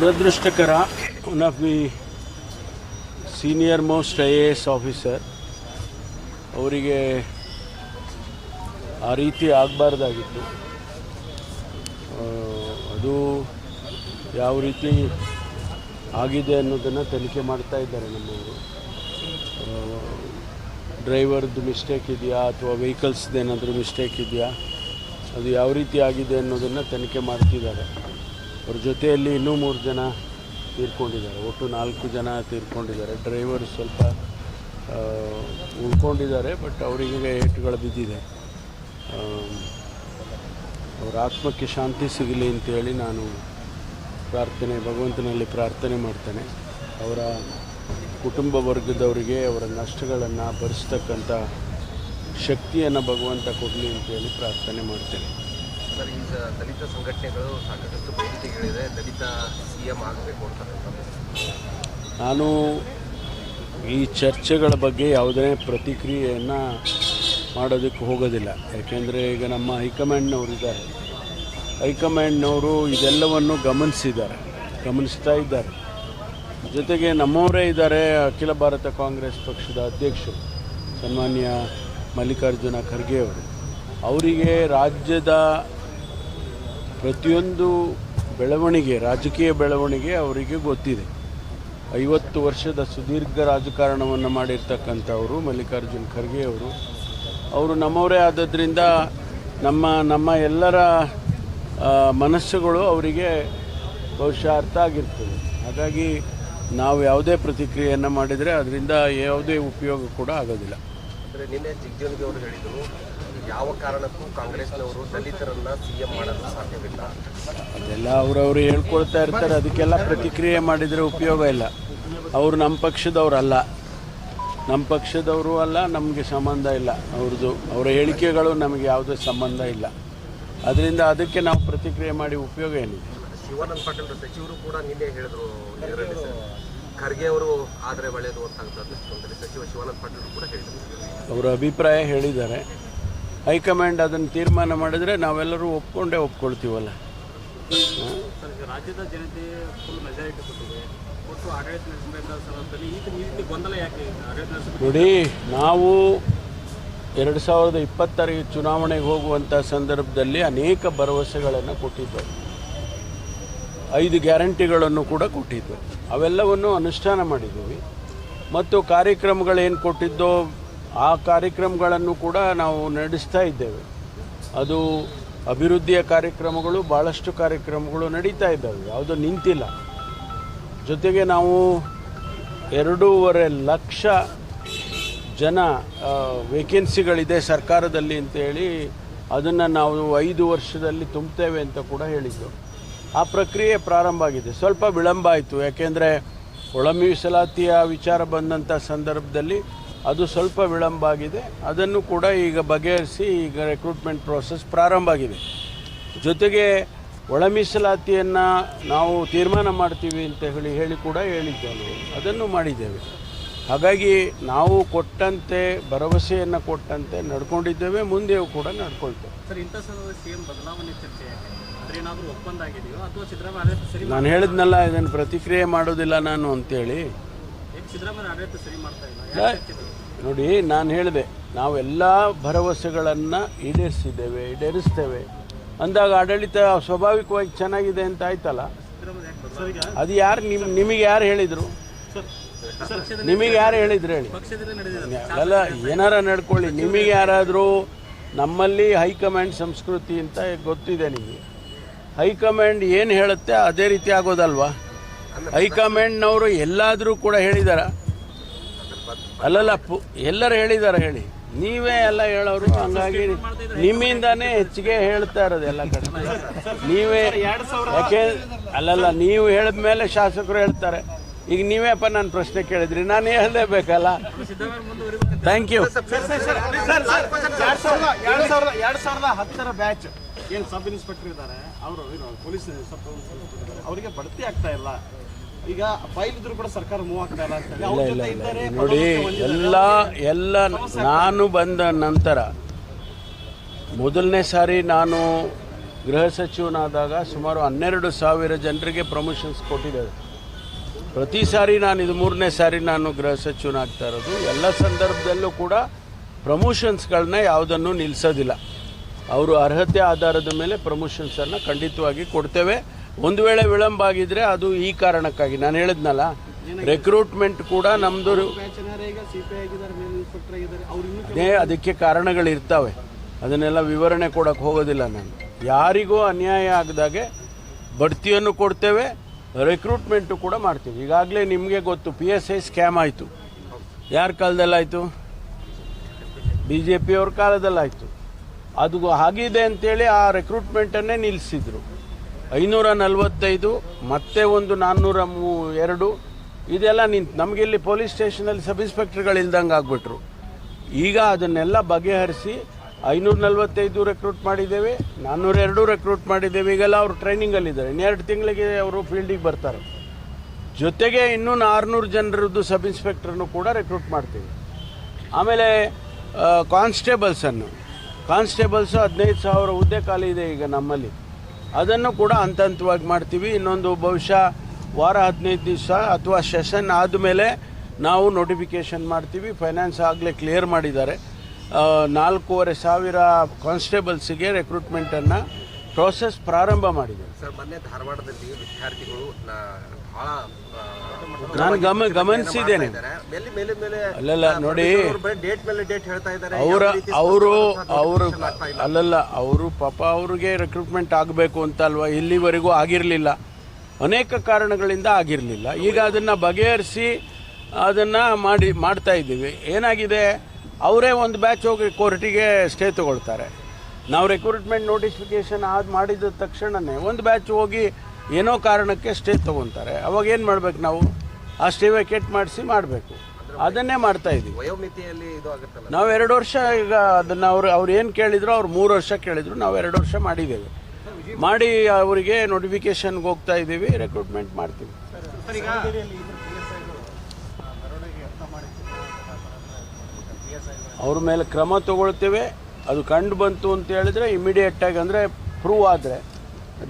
ದುರದೃಷ್ಟಕರ one of the senior most I A S officer ಅವರಿಗೆ ಆ ರೀತಿ ಆಗಬಾರ್ದಾಗಿತ್ತು. ಅದು ಯಾವ ರೀತಿ ಆಗಿದೆ ಅನ್ನೋದನ್ನು ತನಿಖೆ ಮಾಡ್ತಾ ಇದ್ದಾರೆ ನಮ್ಮವರು. ಡ್ರೈವರ್ದು ಮಿಸ್ಟೇಕ್ ಇದೆಯಾ ಅಥವಾ ವೆಹಿಕಲ್ಸ್ದು ಏನಾದರೂ ಮಿಸ್ಟೇಕ್ ಇದೆಯಾ, ಅದು ಯಾವ ರೀತಿ ಆಗಿದೆ ಅನ್ನೋದನ್ನು ತನಿಖೆ ಮಾಡ್ತಿದ್ದಾರೆ. ಅವ್ರ ಜೊತೆಯಲ್ಲಿ ಇನ್ನೂ ಮೂರು ಜನ ತೀರ್ಕೊಂಡಿದ್ದಾರೆ. ಒಟ್ಟು ನಾಲ್ಕು ಜನ ತೀರ್ಕೊಂಡಿದ್ದಾರೆ. ಡ್ರೈವರ್ ಸ್ವಲ್ಪ ಉಳ್ಕೊಂಡಿದ್ದಾರೆ ಬಟ್ ಅವರಿಗೆ ಏಟುಗಳು ಬಿದ್ದಿದೆ. ಅವರ ಆತ್ಮಕ್ಕೆ ಶಾಂತಿ ಸಿಗಲಿ ಅಂತೇಳಿ ನಾನು ಪ್ರಾರ್ಥನೆ, ಭಗವಂತನಲ್ಲಿ ಪ್ರಾರ್ಥನೆ ಮಾಡ್ತೇನೆ. ಅವರ ಕುಟುಂಬ ವರ್ಗದವರಿಗೆ ಅವರ ನಷ್ಟಗಳನ್ನು ಭರಿಸ್ತಕ್ಕಂಥ ಶಕ್ತಿಯನ್ನು ಭಗವಂತ ಕೊಡಲಿ ಅಂತೇಳಿ ಪ್ರಾರ್ಥನೆ ಮಾಡ್ತೇನೆ. ಸರ್, ಈಗ ದಲಿತ ಸಂಘಟನೆಗಳು ಸಾಕಷ್ಟು ಬೇಡಿಕೆಗಳಿದೆ, ದಲಿತ ಸಿ ಎಂ ಆಗಬೇಕು ಅಂತ ನಾನು ಈ ಚರ್ಚೆಗಳ ಬಗ್ಗೆ ಯಾವುದೇ ಪ್ರತಿಕ್ರಿಯೆಯನ್ನು ಮಾಡೋದಕ್ಕೆ ಹೋಗೋದಿಲ್ಲ. ಯಾಕೆಂದರೆ ಈಗ ನಮ್ಮ ಹೈಕಮಾಂಡ್ನವರು ಇದ್ದಾರೆ. ಹೈಕಮಾಂಡ್ನವರು ಇದೆಲ್ಲವನ್ನು ಗಮನಿಸಿದ್ದಾರೆ, ಗಮನಿಸ್ತಾ ಇದ್ದಾರೆ. ಜೊತೆಗೆ ನಮ್ಮವರೇ ಇದ್ದಾರೆ ಅಖಿಲ ಭಾರತ ಕಾಂಗ್ರೆಸ್ ಪಕ್ಷದ ಅಧ್ಯಕ್ಷರು ಸನ್ಮಾನ್ಯ ಮಲ್ಲಿಕಾರ್ಜುನ ಖರ್ಗೆ ಅವರು. ಅವರಿಗೆ ರಾಜ್ಯದ ಪ್ರತಿಯೊಂದು ಬೆಳವಣಿಗೆ, ರಾಜಕೀಯ ಬೆಳವಣಿಗೆ ಅವರಿಗೆ ಗೊತ್ತಿದೆ. ಐವತ್ತು ವರ್ಷದ ಸುದೀರ್ಘ ರಾಜಕಾರಣವನ್ನು ಮಾಡಿರ್ತಕ್ಕಂಥವರು ಮಲ್ಲಿಕಾರ್ಜುನ್ ಖರ್ಗೆ ಅವರು. ಅವರು ನಮ್ಮವರೇ ಆದ್ದರಿಂದ ನಮ್ಮ ನಮ್ಮ ಎಲ್ಲರ ಮನಸ್ಸುಗಳು ಅವರಿಗೆ ಬಹುಶಃ ಅರ್ಥ ಆಗಿರ್ತದೆ. ಹಾಗಾಗಿ ನಾವು ಯಾವುದೇ ಪ್ರತಿಕ್ರಿಯೆಯನ್ನು ಮಾಡಿದರೆ ಅದರಿಂದ ಯಾವುದೇ ಉಪಯೋಗ ಕೂಡ ಆಗೋದಿಲ್ಲ. ಅಂದರೆ ನಿನ್ನೆ ಜಿಗ್ಜನ್ಗಿ ಅವರು ಹೇಳಿದರು ಯಾವ ಕಾರಣಕ್ಕೂ ಕಾಂಗ್ರೆಸ್ನವರು ದಲಿತರನ್ನ ಸಿಎಂ ಮಾಡಲು ಸಾಧ್ಯವಿಲ್ಲ. ಅದೆಲ್ಲ ಅವರವರು ಹೇಳ್ಕೊಳ್ತಾ ಇರ್ತಾರೆ. ಅದಕ್ಕೆಲ್ಲ ಪ್ರತಿಕ್ರಿಯೆ ಮಾಡಿದರೆ ಉಪಯೋಗ ಇಲ್ಲ. ಅವರು ನಮ್ಮ ಪಕ್ಷದವರಲ್ಲ ನಮ್ಮ ಪಕ್ಷದವರು ಅಲ್ಲ ನಮಗೆ ಸಂಬಂಧ ಇಲ್ಲ. ಅವ್ರದ್ದು ಅವರ ಹೇಳಿಕೆಗಳು ನಮಗೆ ಯಾವುದೇ ಸಂಬಂಧ ಇಲ್ಲ. ಅದರಿಂದ ಅದಕ್ಕೆ ನಾವು ಪ್ರತಿಕ್ರಿಯೆ ಮಾಡಿ ಉಪಯೋಗ ಏನಿದೆ? ಶಿವಾನಂದ ಪಾಟೀಲ್ ಸಚಿವರು ಕೂಡ ನಿನ್ನೆ ಹೇಳಿದ್ರು ಖರ್ಗೆ ಅವರು ಆದರೆ ಒಳ್ಳೆಯದು ಅಂತ ಸಚಿವ ಶಿವಾನಂದ ಪಾಟೀಲ್ ಕೂಡ ಹೇಳಿದರು. ಅವರ ಅಭಿಪ್ರಾಯ ಹೇಳಿದ್ದಾರೆ. ಹೈಕಮಾಂಡ್ ಅದನ್ನು ತೀರ್ಮಾನ ಮಾಡಿದರೆ ನಾವೆಲ್ಲರೂ ಒಪ್ಕೊಂಡೇ ಒಪ್ಕೊಳ್ತೀವಲ್ಲ. ರಾಜ್ಯದ ಜನತೆ ಫುಲ್ ಮೆಜಾರಿಟಿ ಕೊಟ್ಟಿದೆ. ನೋಡಿ ನಾವು ಎರಡು ಸಾವಿರದ ಇಪ್ಪತ್ತರಿಗೆ ಚುನಾವಣೆಗೆ ಹೋಗುವಂಥ ಸಂದರ್ಭದಲ್ಲಿ ಅನೇಕ ಭರವಸೆಗಳನ್ನು ಕೊಟ್ಟಿದ್ದೆವು ಐದು ಗ್ಯಾರಂಟಿಗಳನ್ನು ಕೂಡ ಕೊಟ್ಟಿದ್ದು. ಅವೆಲ್ಲವನ್ನು ಅನುಷ್ಠಾನ ಮಾಡಿದ್ದೀವಿ ಮತ್ತು ಕಾರ್ಯಕ್ರಮಗಳೇನು ಕೊಟ್ಟಿದ್ದೋ ಆ ಕಾರ್ಯಕ್ರಮಗಳನ್ನು ಕೂಡ ನಾವು ನಡೆಸ್ತಾ ಇದ್ದೇವೆ. ಅದು ಅಭಿವೃದ್ಧಿಯ ಕಾರ್ಯಕ್ರಮಗಳು ಭಾಳಷ್ಟು ಕಾರ್ಯಕ್ರಮಗಳು ನಡೀತಾ ಇದ್ದಾವೆ, ಯಾವುದೂ ನಿಂತಿಲ್ಲ. ಜೊತೆಗೆ ನಾವು ಎರಡೂವರೆ ಲಕ್ಷ ಜನ ವೇಕೆನ್ಸಿಗಳಿದೆ ಸರ್ಕಾರದಲ್ಲಿ ಅಂತೇಳಿ, ಅದನ್ನು ನಾವು ಐದು ವರ್ಷದಲ್ಲಿ ತುಂಬ್ತೇವೆ ಅಂತ ಕೂಡ ಹೇಳಿದ್ದು. ಆ ಪ್ರಕ್ರಿಯೆ ಪ್ರಾರಂಭ ಆಗಿದೆ. ಸ್ವಲ್ಪ ವಿಳಂಬ ಆಯಿತು. ಯಾಕೆಂದರೆ ಒಳ ಮೀಸಲಾತಿಯ ವಿಚಾರ ಬಂದಂಥ ಸಂದರ್ಭದಲ್ಲಿ ಅದು ಸ್ವಲ್ಪ ವಿಳಂಬ ಆಗಿದೆ. ಅದನ್ನು ಕೂಡ ಈಗ ಬಗೆಹರಿಸಿ ಈಗ ರೆಕ್ರೂಟ್ಮೆಂಟ್ ಪ್ರೋಸೆಸ್ ಪ್ರಾರಂಭ ಆಗಿದೆ. ಜೊತೆಗೆ ಒಳ ಮೀಸಲಾತಿಯನ್ನು ನಾವು ತೀರ್ಮಾನ ಮಾಡ್ತೀವಿ ಅಂತ ಹೇಳಿ ಹೇಳಿ ಕೂಡ ಹೇಳಿದ್ದೇವೆ. ಅದನ್ನು ಮಾಡಿದ್ದೇವೆ. ಹಾಗಾಗಿ ನಾವು ಕೊಟ್ಟಂತೆ ಭರವಸೆಯನ್ನು ಕೊಟ್ಟಂತೆ ನಡ್ಕೊಂಡಿದ್ದೇವೆ ಮುಂದೆಯೂ ಕೂಡ ನಡ್ಕೊಳ್ತೇವೆ. ನಾನು ಹೇಳಿದ್ನಲ್ಲ ಇದನ್ನು ಪ್ರತಿಕ್ರಿಯೆ ಮಾಡೋದಿಲ್ಲ ನಾನು ಅಂತೇಳಿ. ನೋಡಿ, ನಾನು ಹೇಳಿದೆ ನಾವೆಲ್ಲ ಭರವಸೆಗಳನ್ನು ಈಡೇರಿಸಿದ್ದೇವೆ, ಈಡೇರಿಸ್ತೇವೆ. ಅಂದಾಗ ಆಡಳಿತ ಸ್ವಾಭಾವಿಕವಾಗಿ ಚೆನ್ನಾಗಿದೆ ಅಂತ ಆಯ್ತಲ್ಲ? ಅದು ಯಾರು ನಿಮ್, ನಿಮಗೆ ಯಾರು ಹೇಳಿದರು? ನಿಮಗೆ ಯಾರು ಹೇಳಿದ್ರು ಹೇಳಿ? ಅಲ್ಲ, ಏನಾರ ನಡ್ಕೊಳ್ಳಿ, ನಿಮಗೆ ಯಾರಾದರೂ ನಮ್ಮಲ್ಲಿ ಹೈಕಮಾಂಡ್ ಸಂಸ್ಕೃತಿ ಅಂತ ಗೊತ್ತಿದೆ ನಿಮಗೆ. ಹೈಕಮಾಂಡ್ ಏನು ಹೇಳುತ್ತೆ ಅದೇ ರೀತಿ ಆಗೋದಲ್ವಾ? ಹೈಕಮಾಂಡ್ನವರು ಎಲ್ಲಾದರೂ ಕೂಡ ಹೇಳಿದಾರ? ಅಲ್ಲಲ್ಲ ಎಲ್ಲರೂ ಹೇಳಿದಾರ ಹೇಳಿ. ನೀವೇ ಎಲ್ಲ ಹೇಳೋರು ಹಂಗಾಗಿ ನಿಮ್ಮಿಂದಾನೇ ಹೆಚ್ಚಿಗೆ ಹೇಳ್ತಾ ಇರೋದು ಎಲ್ಲ ಕಡೆ. ನೀವೇ ಯಾಕೆ ಅಲ್ಲಲ್ಲ ನೀವು ಹೇಳಿದ ಮೇಲೆ ಶಾಸಕರು ಹೇಳ್ತಾರೆ. ಈಗ ನೀವೇಪ್ಪ ನಾನು ಪ್ರಶ್ನೆ ಕೇಳಿದ್ರಿ ನಾನು ಹೇಳಲೇಬೇಕಲ್ಲ? ಬೇಕಲ್ಲ ಥ್ಯಾಂಕ್ ಯು ಎರಡ್ ಸಾವಿರದ ಹತ್ತರ ಬ್ಯಾಚ್ ಏನು ಸಬ್ ಇನ್ಸ್ಪೆಕ್ಟರ್ ಇದ್ದಾರೆ? ಅವರು ಪೊಲೀಸ್ ಸಬ್ ಅವರಿಗೆ ಬಡ್ತಿ ಆಗ್ತಾ ಇಲ್ಲ. ಈಗ ಫೈಲ್ ಇದ್ರು ಕೂಡ ಸರ್ಕಾರ ಮೂವ್ ಆಗ್ತಾ ಇಲ್ಲ ನೋಡಿ ಎಲ್ಲ ಎಲ್ಲ ನಾನು ಬಂದ ನಂತರ ಮೊದಲನೇ ಸಾರಿ ನಾನು ಗೃಹ ಸಚಿವನಾದಾಗ ಸುಮಾರು ಹನ್ನೆರಡು ಸಾವಿರ ಜನರಿಗೆ ಪ್ರಮೋಷನ್ಸ್ ಕೊಟ್ಟಿದ್ದೇವೆ ಪ್ರತಿ ಸಾರಿ ನಾನು ಇದು ಮೂರನೇ ಸಾರಿ ನಾನು ಗೃಹ ಸಚಿವನಾಗ್ತಾ ಇರೋದು. ಎಲ್ಲ ಸಂದರ್ಭದಲ್ಲೂ ಕೂಡ ಪ್ರಮೋಷನ್ಸ್ಗಳನ್ನ ಯಾವುದನ್ನು ನಿಲ್ಲಿಸೋದಿಲ್ಲ ಅವರು ಅರ್ಹತೆ ಆಧಾರದ ಮೇಲೆ ಪ್ರಮೋಷನ್ಸನ್ನು ಖಂಡಿತವಾಗಿ ಕೊಡ್ತೇವೆ. ಒಂದು ವೇಳೆ ವಿಳಂಬ ಆಗಿದ್ರೆ ಅದು ಈ ಕಾರಣಕ್ಕಾಗಿ. ನಾನು ಹೇಳಿದ್ನಲ್ಲ ರೆಕ್ರೂಟ್ಮೆಂಟ್ ಕೂಡ ನಮ್ಮದು ಅದೇ ಅದಕ್ಕೆ ಕಾರಣಗಳಿರ್ತವೆ ಅದನ್ನೆಲ್ಲ ವಿವರಣೆ ಕೊಡಕ್ಕೆ ಹೋಗೋದಿಲ್ಲ ನಾನು. ಯಾರಿಗೂ ಅನ್ಯಾಯ ಆಗದಾಗೆ ಬಡ್ತಿಯನ್ನು ಕೊಡ್ತೇವೆ ರೆಕ್ರೂಟ್ಮೆಂಟು ಕೂಡ ಮಾಡ್ತೀವಿ. ಈಗಾಗಲೇ ನಿಮಗೆ ಗೊತ್ತು ಪಿ ಎಸ್ ಐ ಸ್ಕ್ಯಾಮ್ ಆಯಿತು. ಯಾರ ಕಾಲದಲ್ಲಾಯಿತು? B J ಪಿಯವ್ರ ಕಾಲದಲ್ಲಾಯಿತು. ಅದು ಆಗಿದೆ ಅಂತೇಳಿ ಆ ರೆಕ್ರೂಟ್ಮೆಂಟನ್ನೇ ನಿಲ್ಲಿಸಿದ್ರು ಐನೂರ ನಲವತ್ತೈದು ಮತ್ತೆ ಒಂದು ನಾನ್ನೂರ ಮೂ ಎರಡು. ಇದೆಲ್ಲ ನಿಂತು ನಮಗೆ ಇಲ್ಲಿ ಪೊಲೀಸ್ ಸ್ಟೇಷನಲ್ಲಿ ಸಬ್ ಇನ್ಸ್ಪೆಕ್ಟರ್ಗಳು ಇಲ್ದಂಗೆ ಆಗ್ಬಿಟ್ರು. ಈಗ ಅದನ್ನೆಲ್ಲ ಬಗೆಹರಿಸಿ ಐನೂರ ನಲವತ್ತೈದು ರೆಕ್ರೂಟ್ ಮಾಡಿದ್ದೇವೆ ನಾನ್ನೂರ ಎರಡು ರೆಕ್ರೂಟ್ ಮಾಡಿದ್ದೇವೆ. ಈಗೆಲ್ಲ ಅವರು ಟ್ರೈನಿಂಗಲ್ಲಿದ್ದಾರೆ. ಇನ್ನೆರಡು ತಿಂಗಳಿಗೆ ಅವರು ಫೀಲ್ಡಿಗೆ ಬರ್ತಾರೆ. ಜೊತೆಗೆ ಇನ್ನೂ ಆರುನೂರು ಜನರದ್ದು ಸಬ್ ಇನ್ಸ್ಪೆಕ್ಟರ್ನು ಕೂಡ ರೆಕ್ರೂಟ್ ಮಾಡ್ತೀವಿ. ಆಮೇಲೆ ಕಾನ್ಸ್ಟೇಬಲ್ಸನ್ನು. ಕಾನ್ಸ್ಟೇಬಲ್ಸು ಹದಿನೈದು ಸಾವಿರ ಹುದ್ದೆ ಖಾಲಿ ಇದೆ ಈಗ ನಮ್ಮಲ್ಲಿ. ಅದನ್ನು ಕೂಡ ಹಂತ ಹಂತವಾಗಿ ಮಾಡ್ತೀವಿ. ಇನ್ನೊಂದು ಬಹುಶಃ ವಾರ ಹದಿನೈದು ದಿವಸ ಅಥವಾ ಸೆಷನ್ ಆದಮೇಲೆ ನಾವು ನೋಟಿಫಿಕೇಷನ್ ಮಾಡ್ತೀವಿ. ಫೈನಾನ್ಸ್ ಆಗಲೇ ಕ್ಲಿಯರ್ ಮಾಡಿದ್ದಾರೆ. ನಾಲ್ಕೂವರೆ ಸಾವಿರ ಕಾನ್ಸ್ಟೇಬಲ್ಸಿಗೆ ರೆಕ್ರೂಟ್ಮೆಂಟನ್ನು ಪ್ರೋಸೆಸ್ ಪ್ರಾರಂಭ ಮಾಡಿದ್ದಾರೆ. ಸರ್, ಮೊನ್ನೆ ಧಾರವಾಡದಲ್ಲಿ ವಿದ್ಯಾರ್ಥಿಗಳು ಬಹಳ ನಾನು ಗಮ ಗಮನಿಸಿದ್ದೇನೆ. ಇದ್ದಾರೆ. ಮೇಲೆ ಮೇಲೆ ಮೇಲೆ ಅಲ್ಲಲ್ಲ, ನೋಡಿ. ಡೇಟ್ ಮೇಲೆ ಡೇಟ್ ಹೇಳ್ತಾ ಇದ್ದಾರೆ. ಅವರ ಅವರು ಅವರು. ಅಲ್ಲಲ್ಲ ಅವರು ಪಾಪ ಅವ್ರಿಗೆ ರೆಕ್ರೂಟ್ಮೆಂಟ್ ಆಗಬೇಕು ಅಂತ ಅಲ್ವಾ? ಇಲ್ಲಿವರೆಗೂ ಆಗಿರಲಿಲ್ಲ. ಅನೇಕ ಕಾರಣಗಳಿಂದ ಆಗಿರಲಿಲ್ಲ. ಈಗ ಅದನ್ನು ಬಗೆಹರಿಸಿ ಅದನ್ನು ಮಾಡಿ ಮಾಡ್ತಾ ಇದ್ದೀವಿ. ಏನಾಗಿದೆ? ಅವರೇ ಒಂದು ಬ್ಯಾಚ್ ಹೋಗಿ ಕೋರ್ಟಿಗೆ ಸ್ಟೇ ತಗೊಳ್ತಾರೆ. ನಾವು ರೆಕ್ರೂಟ್ಮೆಂಟ್ ನೋಟಿಫಿಕೇಶನ್ ಆದ ಮಾಡಿದ ತಕ್ಷಣವೇ ಒಂದು ಬ್ಯಾಚ್ ಹೋಗಿ ಏನೋ ಕಾರಣಕ್ಕೆ ಸ್ಟೇ ತೊಗೊತಾರೆ. ಅವಾಗ ಏನು ಮಾಡ್ಬೇಕು ನಾವು? ಆ ಸ್ಟೇ ವೆಕೇಟ್ ಮಾಡಿಸಿ ಮಾಡಬೇಕು. ಅದನ್ನೇ ಮಾಡ್ತಾ ಇದ್ದೀವಿ ವಯೋಮಿತಿಯಲ್ಲಿ ಇದು ಆಗುತ್ತಲ್ಲ? ನಾವು ಎರಡು ವರ್ಷ ಈಗ ಅದನ್ನ ಅವ್ರು ಅವ್ರು ಏನು ಕೇಳಿದ್ರು ಅವ್ರು ಮೂರು ವರ್ಷ ಕೇಳಿದ್ರು ನಾವು ಎರಡು ವರ್ಷ ಮಾಡಿದ್ದೇವೆ. ಮಾಡಿ ಅವರಿಗೆ ನೋಟಿಫಿಕೇಶನ್ಗೆ ಹೋಗ್ತಾ ಇದ್ದೀವಿ ರೆಕ್ರೂಟ್ಮೆಂಟ್ ಮಾಡ್ತೀವಿ. ಅವ್ರ ಮೇಲೆ ಕ್ರಮ ತಗೊಳ್ತೇವೆ. ಅದು ಕಂಡು ಬಂತು ಅಂತ ಹೇಳಿದ್ರೆ ಇಮಿಡಿಯೇಟ್ ಆಗಿ ಅಂದರೆ ಪ್ರೂವ್ ಆದರೆ.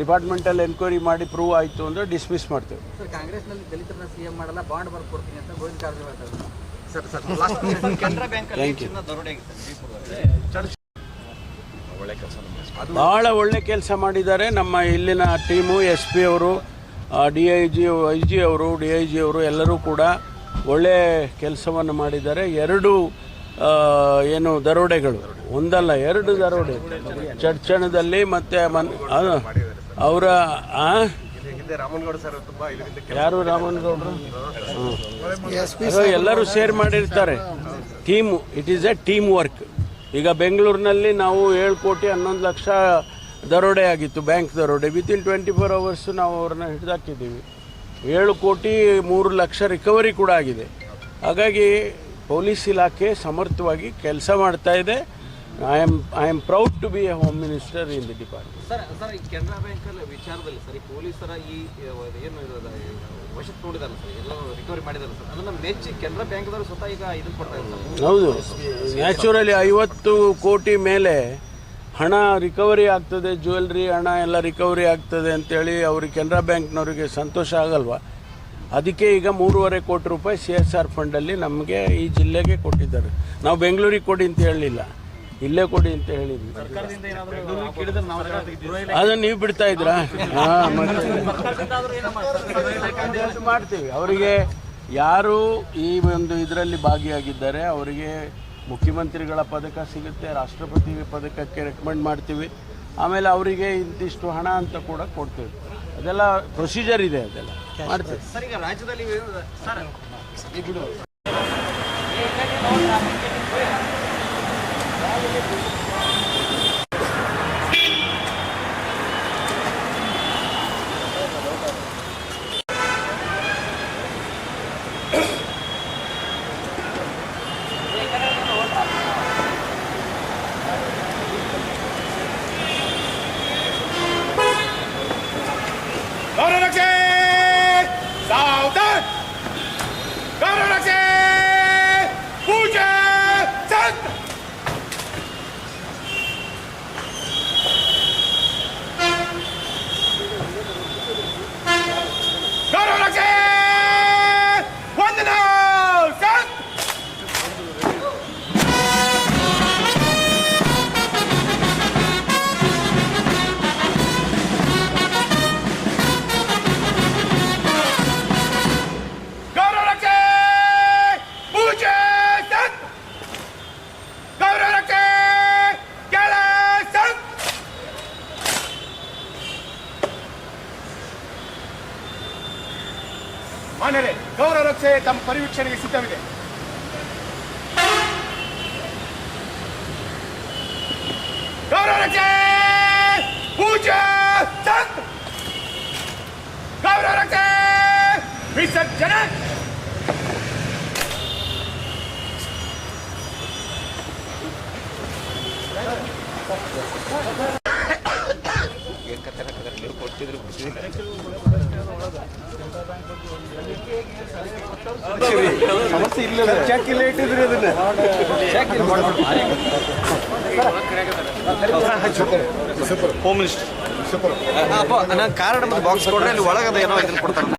ಡಿಪಾರ್ಟ್ಮೆಂಟಲ್ಲಿ ಎನ್ಕ್ವೈರಿ ಮಾಡಿ ಪ್ರೂವ್ ಆಯಿತು ಅಂದರೆ ಡಿಸ್ಮಿಸ್ ಮಾಡ್ತೇವೆ. ಸರ್ ಕಾಂಗ್ರೆಸ್ನಲ್ಲಿ ದಲಿತರನ್ನ ಸಿಎಂ ಮಾಡಲ್ಲ ಬಾಂಡ್ ಬರ್ಕೊಡ್ತೀನಿ ಅಂತ ಗೋವಿಂದ ಕಾರಜೋಳ ಹೇಳ್ತಾರೆ. Sir sir last Canara bank thank you ದರೋಡೆ ಭಾಳ ಒಳ್ಳೆ ಕೆಲಸ ಮಾಡಿದ್ದಾರೆ. ನಮ್ಮ ಇಲ್ಲಿನ ಟೀಮು ಎಸ್ ಪಿ ಅವರು D I G I G ಅವರು ಡಿ ಐ ಜಿ ಅವರು ಎಲ್ಲರೂ ಕೂಡ ಒಳ್ಳೆ ಕೆಲಸವನ್ನು ಮಾಡಿದ್ದಾರೆ. ಎರಡು ಏನು ದರೋಡೆಗಳು. ಒಂದಲ್ಲ ಎರಡು ದರೋಡೆ. ಚರ್ಚಣದಲ್ಲಿ ಮತ್ತು ಮನ್ ಅವರ ಯಾರು ರಾಮನಗೌಡರು ಎಲ್ಲರೂ ಶೇರ್ ಮಾಡಿರ್ತಾರೆ. Team it is a team work ಈಗ ಬೆಂಗಳೂರಿನಲ್ಲಿ ನಾವು ಏಳು ಕೋಟಿ ಹನ್ನೊಂದು ಲಕ್ಷ ದರೋಡೆ ಆಗಿತ್ತು ಬ್ಯಾಂಕ್ ದರೋಡೆ. ವಿತಿನ್ ಟ್ವೆಂಟಿ ಫೋರ್ ಅವರ್ಸ್ ನಾವು ಅವ್ರನ್ನ ಹಿಡಿದಾಕಿದ್ದೀವಿ. ಏಳು ಕೋಟಿ ಮೂರು ಲಕ್ಷ ರಿಕವರಿ ಕೂಡ ಆಗಿದೆ. ಹಾಗಾಗಿ ಪೊಲೀಸ್ ಇಲಾಖೆ ಸಮರ್ಥವಾಗಿ ಕೆಲಸ ಮಾಡ್ತಾ ಇದೆ. I am I am proud to be a home minister in the department sir sir, ಈ ಕೆನರಾ ಬ್ಯಾಂಕ್ ವಿಚಾರದಲ್ಲಿ ಸರ್, ಈ ಪೊಲೀಸರ ಈ ಏನು ವಶಕ್ಕೆ ನೋಡಿದಾರೆ ಸರ್, ಎಲ್ಲ ರಿಕವರಿ ಮಾಡಿದಾರೆ ಸರ್, ಅದನ್ನ ಮೆಚ್ಚಿ ಕೆನರಾ ಬ್ಯಾಂಕ್ದವರು ಸ್ವತಃ ಈಗ ಇದನ್ನ ಕೊಡ್ತಾರೆ ಹೌದು. ನ್ಯಾಚುರಲಿ ಐವತ್ತು ಕೋಟಿ ಮೇಲೆ ಹಣ ರಿಕವರಿ ಆಗ್ತದೆ ಜ್ಯುವೆಲ್ರಿ ಹಣ ಎಲ್ಲ ರಿಕವರಿ ಆಗ್ತದೆ ಅಂತೇಳಿ ಅವ್ರಿಗೆ ಕೆನರಾ ಬ್ಯಾಂಕ್ನವರಿಗೆ ಸಂತೋಷ ಆಗಲ್ವಾ? ಅದಕ್ಕೆ ಈಗ ಮೂರುವರೆ ಕೋಟಿ ರೂಪಾಯಿ ಸಿ ಎಸ್ ಆರ್ ಫಂಡಲ್ಲಿ ನಮಗೆ ಈ ಜಿಲ್ಲೆಗೆ ಕೊಟ್ಟಿದ್ದಾರೆ. ನಾವು ಬೆಂಗಳೂರಿಗೆ ಕೊಡಿ ಅಂತ ಹೇಳಲಿಲ್ಲ. ಇಲ್ಲೇ ಕೊಡಿ ಅಂತ ಹೇಳಿದ್ವಿ. ಅದನ್ನ ನೀವು ಬಿಡ್ತಾ ಇದ್ರಾ? ಮಾಡ್ತೀವಿ. ಅವರಿಗೆ ಯಾರು ಈ ಒಂದು ಇದರಲ್ಲಿ ಭಾಗಿಯಾಗಿದ್ದಾರೆ ಅವರಿಗೆ ಮುಖ್ಯಮಂತ್ರಿಗಳ ಪದಕ ಸಿಗುತ್ತೆ ರಾಷ್ಟ್ರಪತಿ ಪದಕಕ್ಕೆ ರೆಕಮೆಂಡ್ ಮಾಡ್ತೀವಿ. ಆಮೇಲೆ ಅವರಿಗೆ ಇಂತಿಷ್ಟು ಹಣ ಅಂತ ಕೂಡ ಕೊಡ್ತೀವಿ. ಅದೆಲ್ಲ ಪ್ರೊಸೀಜರ್ ಇದೆ ಅದೆಲ್ಲ. ಮಾಡ್ತೀವಿ. ರಾಜ್ಯದಲ್ಲಿ ಸರ್ ವೀಕ್ಷಣೆಗೆ ಸಿದ್ಧವಿದೆ. ವಿಸರ್ಜನೆ! ಏನ್ ಕತ್ತಲಕ್ಕದಲ್ಲಿ ಕೊಡ್ತಿದ್ರು ಬಿಡ್ತಿದ್ರು ತಮ್ಮ ಪರಿವೀಕ್ಷಣೆಗೆ ಸಿದ್ಧವಿದೆ ಗೌರವ ಅದನ್ನ ಪೂಜೆ ತತ್! ಗೌರವ ರಕ್ಷೆ ವಿಸರ್ಜನೆ ನಾನು ಕಾರಣ ಬಾಕ್ಸ್ ಕೊಡ್ರೆ ಅಲ್ಲಿ ಒಳಗದ ಏನೋ ಇದನ್ನ ಕೊಡ್ತಾರೆ